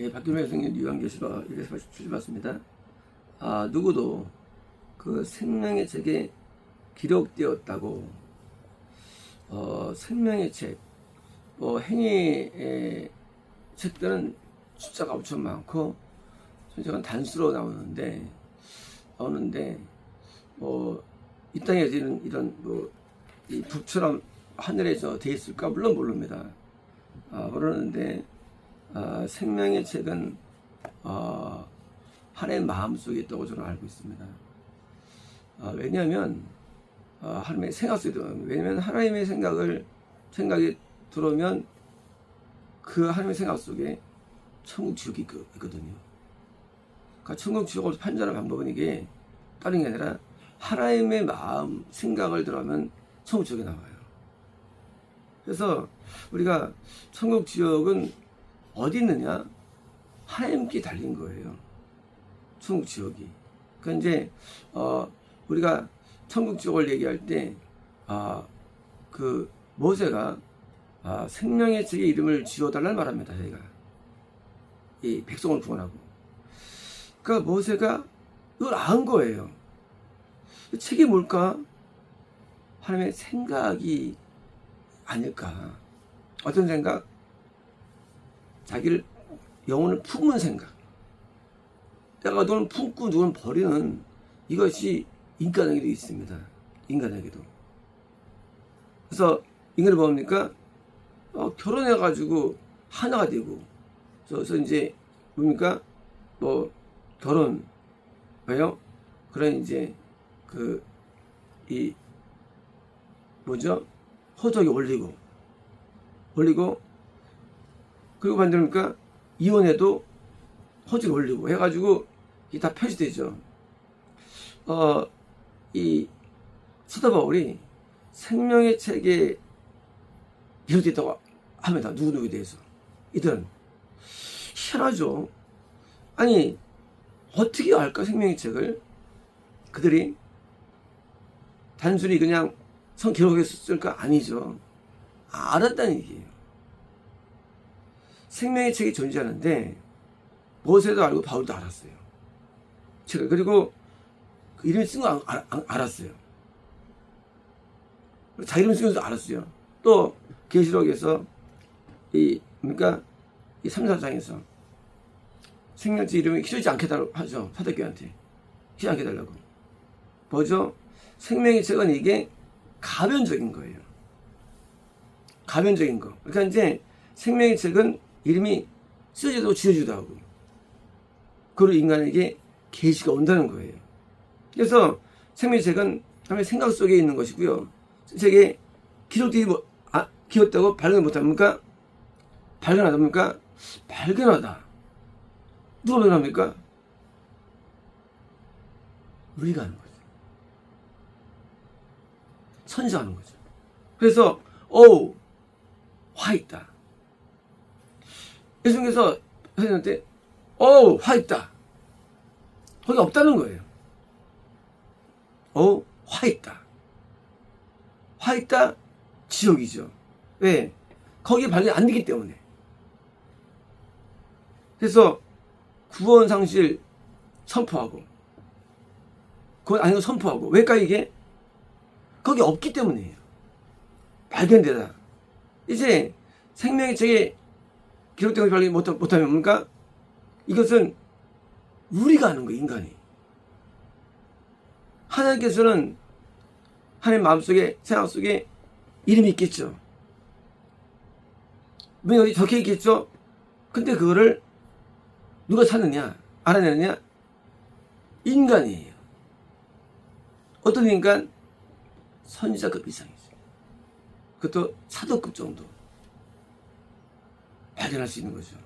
예, 박규명 성님 유한계시로 이래서 주시봤습니다. 아, 누구도 그 생명의 책에 기록되었다고, 어, 생명의 책, 뭐, 행위의 책들은 숫자가 엄청 많고, 선생은 단수로 나오는데, 나오는데, 뭐, 이 땅에 이런, 이런, 뭐, 이 북처럼 하늘에 저돼 있을까? 물론 모릅니다. 아, 모르는데, 아, 생명의 책은 어, 하나님의 마음속에 있다고 저는 알고 있습니다. 아, 왜냐하면 아, 하나님의 생각 속에 들어 왜냐하면 하나님의 생각을 생각이 들어오면 그 하나님의 생각 속에 천국 지옥이 있거- 있거든요. 그러니까 천국 지옥을 판단하는 방법은 이게 다른 게 아니라 하나님의 마음 생각을 들어가면 천국 지옥이 나와요. 그래서 우리가 천국 지옥은 어디 있느냐? 하나님께 달린 거예요. 천국 지옥이. 그 이제 어 우리가 천국 지옥을 얘기할 때아그 모세가 아 생명의 책의 이름을 지어달라는 말합니다. 저희가 이 백성을 구원하고. 그러니까 모세가 이걸 안 거예요. 이 책이 뭘까? 하나님의 생각이 아닐까? 어떤 생각? 자기를 영혼을 품은 생각. 내가 너는 품고 누구는 버리는 이것이 인간에게도 있습니다. 인간에게도. 그래서 인간을 뭡니까? 어, 결혼해가지고 하나가 되고, 그래서 이제 뭡니까? 뭐 결혼 왜요? 그런 이제 그 이 뭐죠? 호적이 올리고 올리고 그리고 만들니까 이혼해도 허지를 올리고 해가지고 이게 다 표시되죠. 어, 이 사도 바울이 생명의 책에 있다고 합니다. 누구누구에 대해서. 이들은 희한하죠. 아니 어떻게 알까 생명의 책을 그들이 단순히 그냥 성 기록했을까 아니죠. 알았다는 얘기예요. 생명의 책이 존재하는데 모세도 알고 바울도 알았어요. 제가 그리고 그 이름 쓴 거 알았어요. 자기 이름 쓴 것도 알았어요. 또 계시록에서 이 그러니까 이 3, 4장에서 생명체 이름이 키우지 않게 달라고 하죠. 사도교한테. 키우지 않게 달라고. 뭐죠? 생명의 책은 이게 가변적인 거예요. 가변적인 거. 그러니까 이제 생명의 책은 이름이 쓰여지도 지어지도 하고 그리고 인간에게 계시가 온다는 거예요. 그래서 생명의 책은 하나님의 생각 속에 있는 것이고요. 책에 기록되지 못, 아, 기었다고 발견 못합니까? 발견하답니까? 발견하다. 누가 발견합니까? 우리가 하는 거죠. 선지하는 거죠. 그래서 어우 화 있다. 예수님께서 선생님한테 어우 화 있다. 거기 없다는 거예요. 어우 화 있다. 화 있다 지옥이죠. 왜? 거기에 발견 안 되기 때문에. 그래서 구원 상실 선포하고 그건 거 선포하고 왜까 이게 거기 없기 때문이에요. 발견되다. 이제 생명의 책에 기록된 것이 발견 못- 못하면 뭡니까? 이것은 우리가 하는 거예요, 인간이. 하나님께서는 하나님 마음속에, 생각 속에 이름이 있겠죠. 분명히 어디 적혀 있겠죠? 근데 그거를 누가 찾느냐? 알아내느냐? 인간이에요. 어떤 인간? 선지자급 이상이죠. 그것도 사도급 정도 발견할 수 있는 거죠.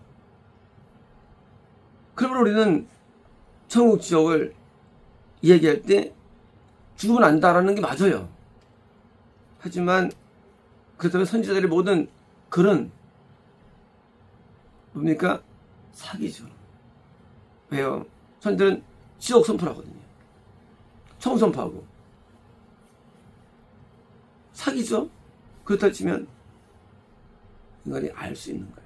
그러면 우리는 천국 지옥을 얘기할 때 죽으면 안다라는 게 맞아요. 하지만 그렇다면 선지자들의 모든 글은 뭡니까? 사기죠. 왜요? 선지자들은 지옥 선포를 하거든요. 청 선포하고. 사기죠? 그렇다 치면 인간이 알 수 있는 거예요.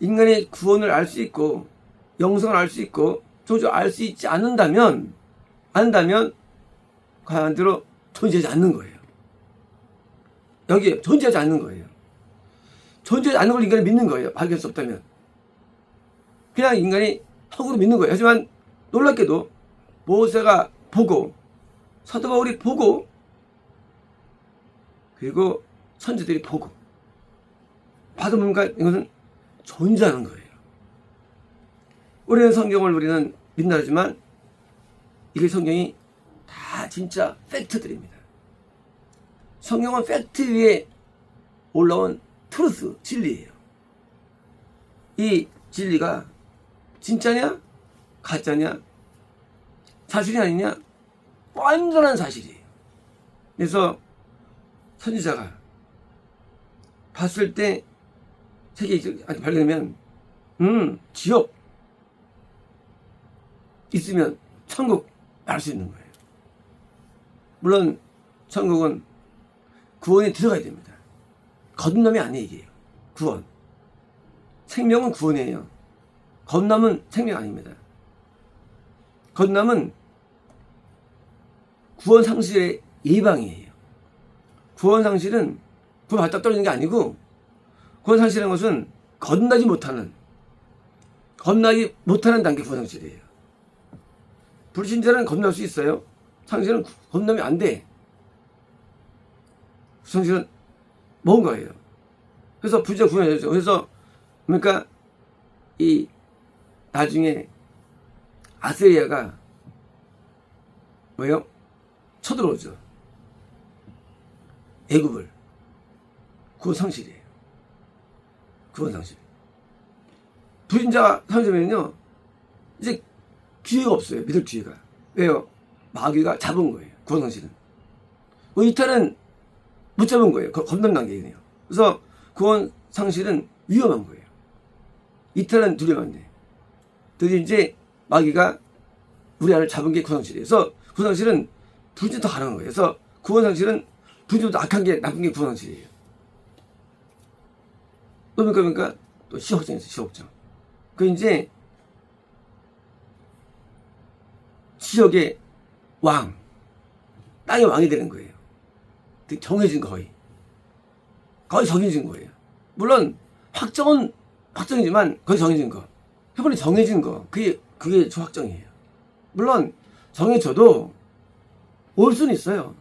인간의 구원을 알 수 있고 영성을 알 수 있고 조주 알수 있지 않는다면 안다면 과반대로 존재하지 않는 거예요. 여기에 존재하지 않는 거예요. 존재하지 않는 걸 인간이 믿는 거예요. 발견할 수 없다면. 그냥 인간이 허구로 믿는 거예요. 하지만 놀랍게도 모세가 보고 사도 바울이 보고 그리고 선지들이 보고 받은 뭔가 이것은 존재하는 거예요. 우리는 성경을 우리는 믿나지만 이게 성경이 다 진짜 팩트들입니다. 성경은 팩트 위에 올라온 트루스, 진리예요. 이 진리가 진짜냐? 가짜냐? 사실이 아니냐? 완전한 사실이에요. 그래서 선지자가 봤을 때 세계 발견하면 음 지옥 있으면 천국 알 수 있는 거예요. 물론 천국은 구원에 들어가야 됩니다. 거듭남이 아니에요 구원. 생명은 구원이에요. 거듭남은 생명 아닙니다. 거듭남은 구원 상실의 예방이에요. 구원 상실은 구원 받다 떨어지는 게 아니고 구원 상실이라는 것은 거듭나지 못하는 거듭나지 못하는 단계 구원 상실이에요. 불신자는 거듭날 수 있어요. 상실은 거듭나면 안 돼. 상실은 먹은 거예요. 그래서 불신자 구원해야죠. 그래서 그러니까 이 나중에 아세리아가 뭐요? 쳐들어오죠. 애굽을. 구원 상실이에요. 구원 상실. 불신자가 상실면요 이제 기회가 없어요. 믿을 기회가. 왜요? 마귀가 잡은 거예요. 구원 상실은. 뭐 이탈은 못 잡은 거예요. 겁난 단계이네요. 그래서 구원 상실은 위험한 거예요. 이탈은 두려운데. 드디어 이제 마귀가 우리 안을 잡은 게 구원상실이에요. 그래서 구원상실은 불진 더 가능한 거예요. 그래서 구원상실은 불진보다 악한 게 나쁜 게 구원상실이에요. 또 그러니까, 그러니까 또 있어요. 시혹정. 그 이제 지역의 왕, 땅의 왕이 되는 거예요. 정해진 거의. 거의 정해진 거예요. 물론 확정은 확정이지만 거의 정해진 거. 해번에 정해진 거. 그게 그게 저 확정이에요. 물론 정해져도 올 수는 있어요.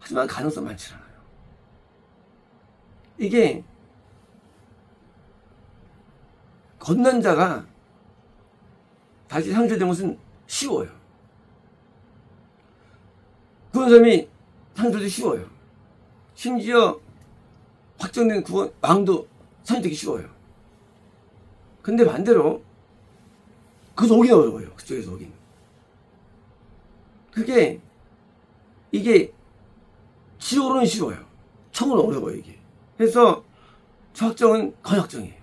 하지만 가능성 많지 않아요. 이게 건넌 자가 다시 상쇄된 것은 쉬워요. 구원 사람이 상쇄도 쉬워요. 심지어 확정된 구원 왕도 선택이 쉬워요. 근데 반대로 그것도 오긴 어려워요. 그쪽에서 오긴. 그게 이게 지옥으로는 쉬워요. 천국은 어려워요 이게. 그래서 저 확정은 거의 확정이에요.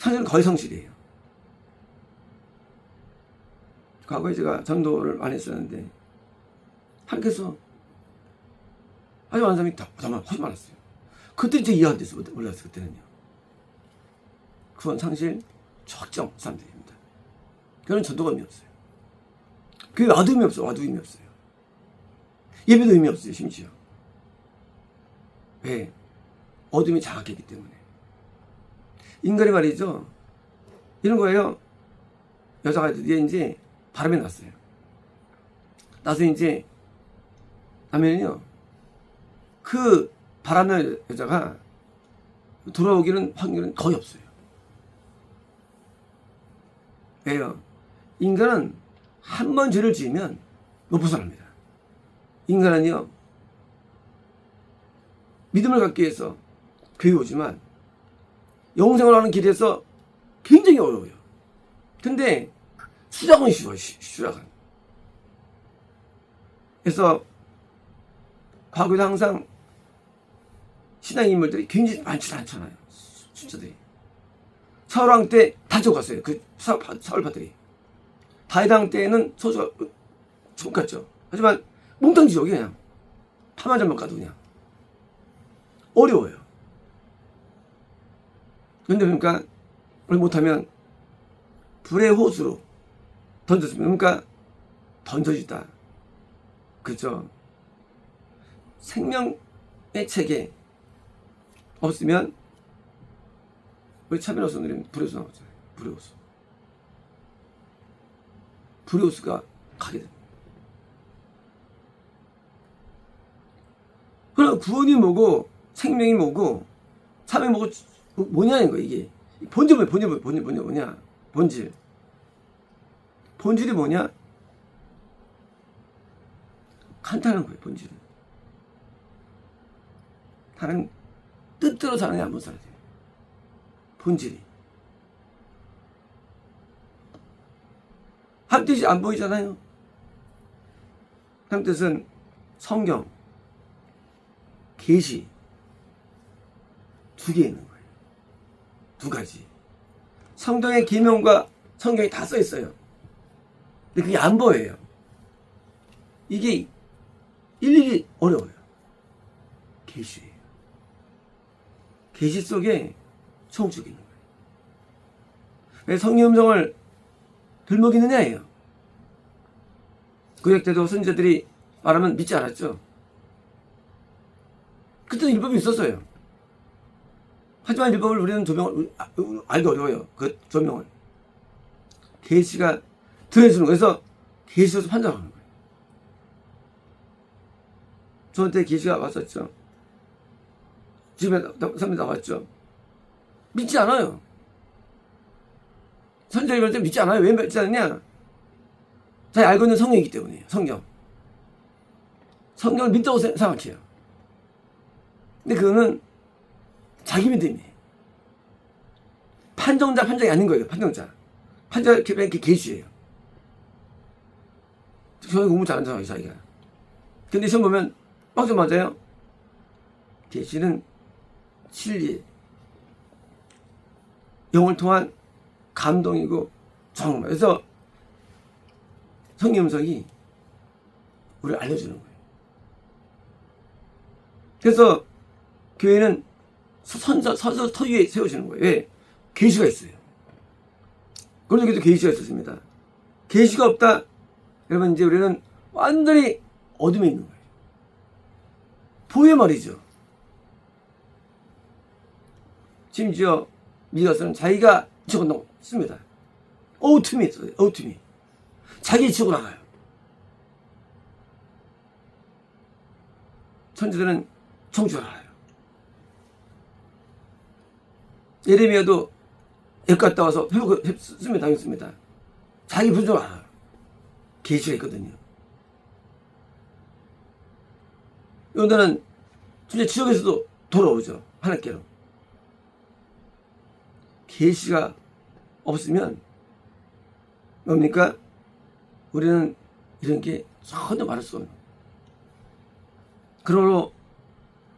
상실은 거의 성실이에요. 과거에 제가 전도를 많이 했었는데 하나님께서 아주 많은 사람이 다, 정말 훨씬 많았어요. 그때 제가 이해 안 됐어요. 몰랐어요. 그때는요. 구원 상실 적정 사람들입니다. 그런 전도가 의미 없어요. 그게 와도 의미 없어. 와도 의미 없어요. 예배도 의미 없어요. 심지어. 왜? 어둠이 장악했기 때문에. 인간이 말이죠. 이런 거예요. 여자가 드디어 이제 바람이 났어요. 나서 이제 하면요. 그 바람난 여자가 돌아오기는 확률은 거의 없어요. 왜요? 인간은 한 번 죄를 지으면 못 벗어납니다. 인간은요, 믿음을 갖기 위해서 교회 오지만 영생을 하는 길에서 굉장히 어려워요. 근데 수작은 쉬워요, 수작은. 그래서 과거에도 항상 신앙 인물들이 굉장히 많지 않잖아요. 숫자들이. 사울왕 때다 죽었어요. 그 사울파들이. 다이당 때는 소수가 죽었죠. 하지만 몽땅 지옥이 그냥 파만 잘못 가도 그냥 어려워요. 근데 그러니까 못하면 불의 호수로 던졌으면 그러니까 던져지다. 그죠? 생명의 체계 없으면 우리 차별호수 오늘은 불의 호수 나오잖아요. 불의 호수. 불의 호수가 가게 됩니다. 그럼 구원이 뭐고 생명이 뭐고 삶이 뭐고 뭐냐는 거야 이게. 본질 뭐야 본질 뭐야 본질 본질 뭐냐. 본질. 본질이 뭐냐? 간단한 거예요 본질은. 다른 뜻대로 게안못 살아야 돼요. 본질이. 한 뜻이 안 보이잖아요. 한 뜻은 성경. 계시. 두 개 있는 거예요. 두 가지. 성경의 계명과 성경이 다 써 있어요. 근데 그게 안 보여요. 이게 일일이 어려워요. 계시예요. 계시 속에 청축이 있는 거예요. 왜 성령 음성을 들먹이느냐예요. 구약 때도 선지자들이 말하면 믿지 않았죠. 그때는 율법이 있었어요. 하지만 율법을 우리는 조명을 아, 알기 어려워요. 그 조명을 계시가 들어주는 거에서 계시로서 판단하는 거예요. 저한테 계시가 왔었죠. 집에 선배 나왔죠. 믿지 않아요. 선생님 할때 믿지 않아요. 왜 믿지 않느냐? 잘 알고 있는 성경이기 때문이에요. 성경. 성경을 믿다고 생각해요. 근데 그거는 자기 믿음이에요. 판정자 판정이 아닌 거예요. 판정자. 판정자 이렇게 계시예요. 저희 공부 사람이 자기가. 근데 시험 보면 빵점 맞아요. 계시는 진리, 영을 통한 감동이고 정말. 그래서 성경 음성이 우리를 알려주는 거예요. 그래서 교회는 선서, 서서 터 위에 세우시는 거예요. 왜? 계시가 있어요. 그런데도 계시가 있었습니다. 계시가 없다. 여러분 이제 우리는 완전히 어둠에 있는 거예요. 보여 말이죠. 심지어 미가서는 자기가 지옥을 씁니다. 어둠이 있어요. 어둠이. 자기 지옥을 알아요. 천지들은 청주를 알아요. 예레미야도 역 갔다 와서 회복했으면 당했습니다. 자기 분석을 알아요. 계시가 있거든요. 요나는 진짜 지옥에서도 돌아오죠. 하나님께로. 계시가 없으면 뭡니까? 우리는 이런 게 전혀 말할 수 없는. 그러므로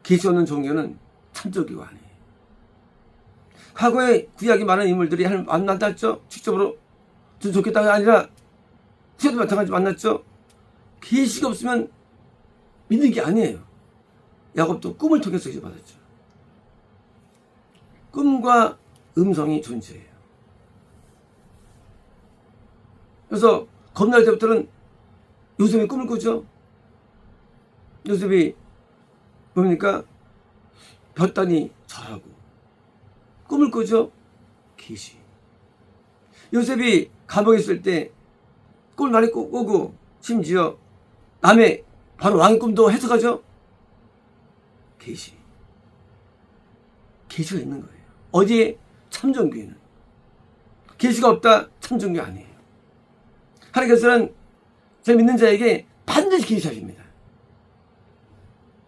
계시 없는 종교는 참적이고 아니에요. 과거에 구약이 많은 인물들이 하나님 만났죠? 직접으로 좀 좋겠다가 아니라 시도 마찬가지 만났죠? 계시가 없으면 믿는 게 아니에요. 야곱도 꿈을 통해서 이제 받았죠. 꿈과 음성이 존재해요. 그래서 겁날 때부터는 요셉이 꿈을 꾸죠. 요셉이 뭡니까? 볕단이 절하고 꿈을 꾸죠? 계시. 요셉이 감옥에 있을 때 꿈을 많이 꾸고 심지어 남의 바로 왕의 꿈도 해석하죠? 계시. 계시가 있는 거예요. 어디에? 참정교회는. 계시가 없다? 참정교 아니에요. 하나님께서는 제 믿는 자에게 반드시 계시하십니다.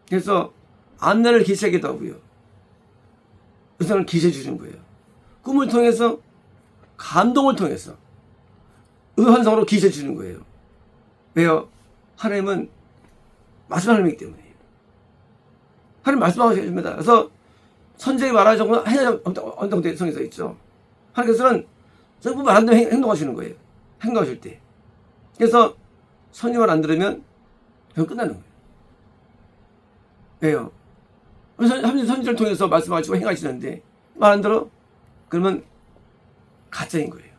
그래서 앞날을 계시하기도 하고요. 의상을 계시해 주는 거예요. 꿈을 통해서 감동을 통해서 의환성으로 계시해 주는 거예요. 왜요? 하나님은 말씀하는 이기 때문이에요. 하나님 말씀하고 계십니다. 그래서 말하는 정도 해야 언덕대 성에 서 있죠. 하나님께서는 전부 말한 행동하시는 거예요. 행동하실 때. 그래서 선임을 안 들으면 그냥 끝나는 거예요. 왜요? 선지 선지를 통해서 말씀하시고 행하시는데 말 안 들어 그러면 가짜인 거예요.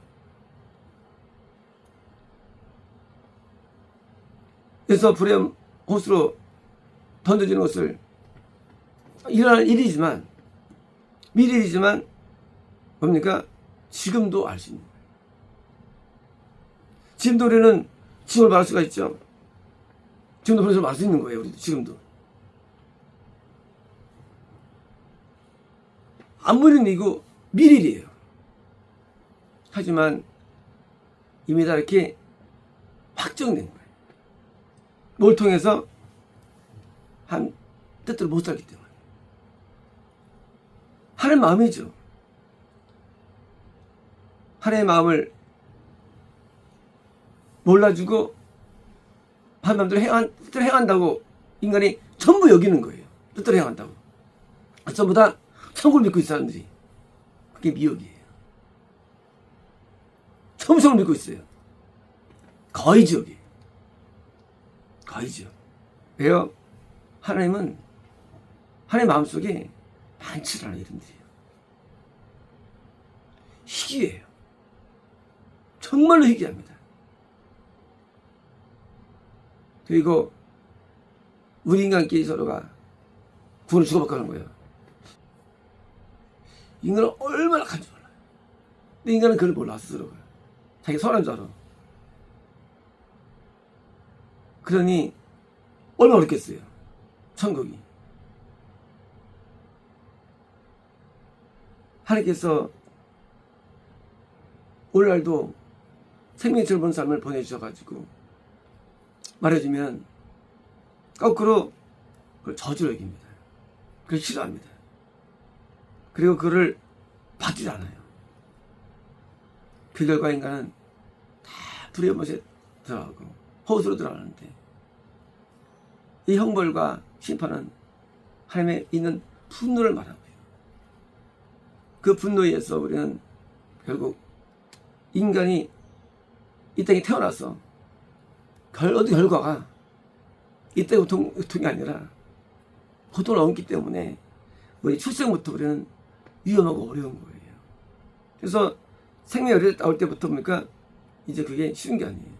그래서 불의 호수로 던져지는 것을 일어날 일이지만 미래이지만 뭡니까? 지금도 알 수 있는 거예요. 지금도 우리는 지금을 말할 수가 있죠. 지금도 그래서 말할 수 있는 거예요. 우리도 지금도. 안 보이는 이고 미래이에요. 하지만 이미 다 이렇게 확정된 거예요. 뭘 통해서 한 뜻대로 못 살기 때문에. 하나님 마음이죠. 하나님의 마음을 몰라주고 하나님 마음대로 행한, 뜻대로 행한다고 인간이 전부 여기는 거예요. 뜻대로 행한다고. 전부 다 천국을 믿고 있는 사람들이. 그게 미혹이에요. 천국을 믿고 있어요. 거의 지역이에요. 거의죠. 왜요? 하나님은 하나님 마음속에 많지 않은 이름들이에요. 희귀해요. 정말로 희귀합니다. 그리고 우리 인간끼리 서로가 구원을 주고받고 하는 거예요. 인간은 얼마나 간줄 몰라요. 근데 인간은 그걸 몰라 스스로가. 자기 선한 줄 알아. 그러니 얼마나 어렵겠어요. 천국이. 하나님께서 오늘날도 생명처럼 본 삶을 보내주셔가지고 말해주면 거꾸로 그걸 저주로 여깁니다. 그걸 싫어합니다. 그리고 그를 받지 않아요. 그 결과 인간은 다 불의 못에 들어가고 호수로 들어가는데 이 형벌과 심판은 하나님의 있는 분노를 말하고요. 그 분노에 의해서 우리는 결국 인간이 이 땅에 태어나서 결, 어디 결과가 이때 고통, 고통이 아니라 고통을 얻기 때문에 우리 출생부터 우리는 위험하고 어려운 거예요. 그래서 때 나올 때부터 보니까 이제 그게 쉬운 게 아니에요.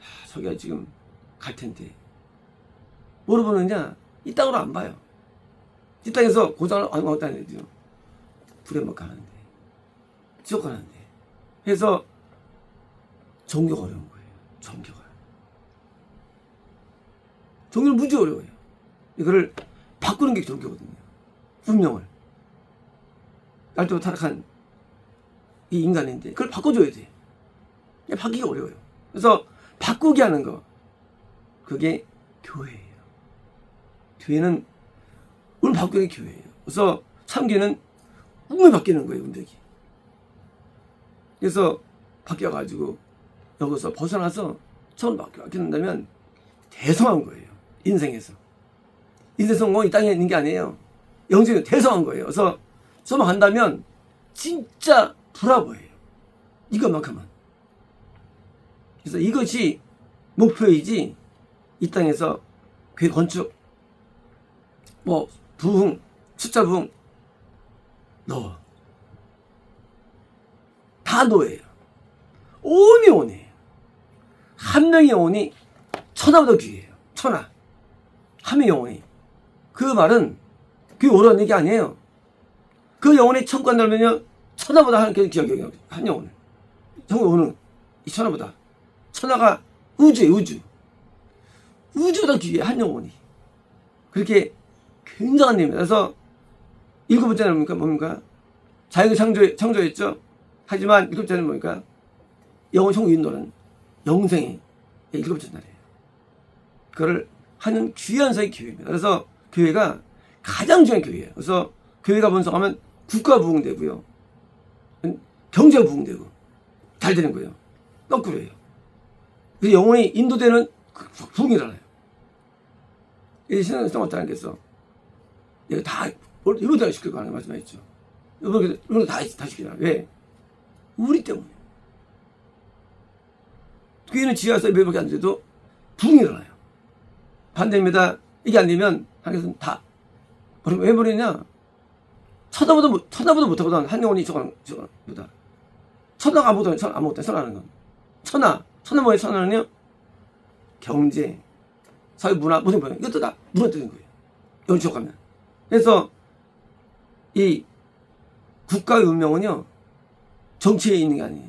하, 저기가 지금 갈 텐데. 뭐로 보느냐? 이 땅으로 안 봐요. 이 땅에서 고장을 안 먹었다는 얘기죠. 불에 못 가는데. 지옥 가는데. 해서 종교가 어려운 거예요. 종교가. 종교는 무지 어려워요. 이거를 바꾸는 게 종교거든요. 운명을. 날도 타락한 이 인간인데 그걸 바꿔줘야 돼. 그냥 바뀌기가 어려워요. 그래서 바꾸게 하는 거 그게 교회예요. 교회는 오늘 바꾸는 게 교회예요. 그래서 참교는 운명이 바뀌는 거예요. 운명이. 그래서 바뀌어가지고 여기서 벗어나서 처음 바뀌, 바뀌는다면 대성한 거예요. 인생에서. 인생 성공이 이 땅에 있는 게 아니에요. 영적인 대성한 거예요. 그래서 간다면 진짜 브라보예요. 이것만큼은. 그래서 이것이 목표이지 이 땅에서 교회 건축 뭐 부흥 숫자 부흥 넣어 다 노예요. 온이 온이에요. 한 명의 온이 천하보다 귀해요. 천하. 한 명의 영혼이. 그 말은 그게 오라는 얘기 아니에요. 그 영혼이 천관 날면요 천하보다 게 기억이에요. 한 영혼을. 영혼은 이 천하보다. 천하가 우주예요, 우주. 우주보다 귀해, 한 영혼이. 그렇게 굉장한 일입니다. 그래서 일곱 번째는 뭡니까? 뭡니까? 자연을 창조, 창조했죠? 하지만 일곱 번째는 뭡니까? 영혼 총 인도는 영생의 일곱 번째 날이에요. 그거를 하는 귀한 사의 교회입니다. 그래서 교회가 가장 중요한 교회예요. 그래서 교회가 번성하면 국가 부흥되고요. 경제가 부흥되고 잘 되는 거예요. 거꾸로예요. 그래서 영혼이 인도되는 그 부흥이 일어나요. 이 신앙성 어떠하께서 이거 다 이거 다 시킬 거라는 말씀하셨죠. 이거 이거 다, 다 시키라. 왜? 우리 때문에. 교회는 지하서 몇밖에 안 돼도 부흥이 일어나요. 반대입니다. 이게 안 되면 하나님께서는 다. 왜 버리냐? 쳐다보도 못, 쳐다보도 못하거든 한영원이 저거는 저거보다. 쳐다가 아무것도 천 아무것도 선하는 건 천하 천하 뭐에 천하는요? 경제 사회 문화 모든 거. 이것도 다 무너뜨리는 거예요. 연초 가면. 그래서 이 국가의 운명은요 정치에 있는 게 아니에요.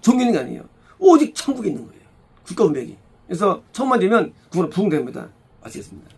종교에 있는 게 아니에요. 오직 천국에 있는 거예요. 국가 운명이. 그래서 천만 되면 국가는 부흥됩니다. 아시겠습니다